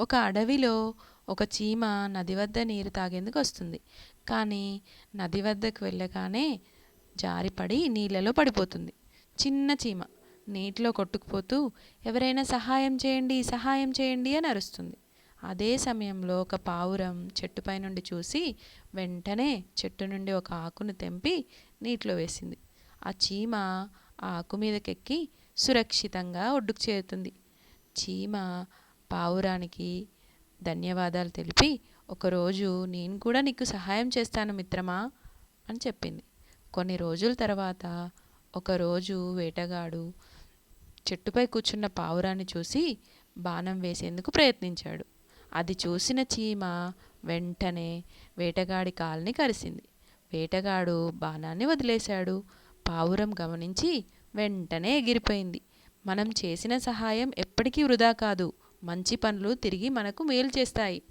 ఒక అడవిలో ఒక చీమ నది వద్ద నీరు తాగేందుకు వస్తుంది. కానీ నది వద్దకు వెళ్ళగానే జారిపడి నీళ్ళలో పడిపోతుంది. చిన్న చీమ నీటిలో కొట్టుకుపోతూ ఎవరైనా సహాయం చేయండి సహాయం చేయండి అని అరుస్తుంది. అదే సమయంలో ఒక పావురం చెట్టుపై నుండి చూసి వెంటనే చెట్టు నుండి ఒక ఆకును తెంపి నీటిలో వేసింది. ఆ చీమ ఆ ఆకు మీదకెక్కి సురక్షితంగా ఒడ్డుకు చేరుతుంది. చీమ పావురానికి ధన్యవాదాలు తెలిపి ఒకరోజు నేను కూడా నీకు సహాయం చేస్తాను మిత్రమా అని చెప్పింది. కొన్ని రోజుల తర్వాత ఒకరోజు వేటగాడు చెట్టుపై కూర్చున్న పావురాన్ని చూసి బాణం వేసేందుకు ప్రయత్నించాడు. అది చూసిన చీమ వెంటనే వేటగాడి కాల్ని కరిసింది. వేటగాడు బాణాన్ని వదిలేశాడు. పావురం గమనించి వెంటనే ఎగిరిపోయింది. మనం చేసిన సహాయం ఎప్పటికీ వృధా కాదు. మంచి పనులు తిరిగి మనకు మేలు చేస్తాయి.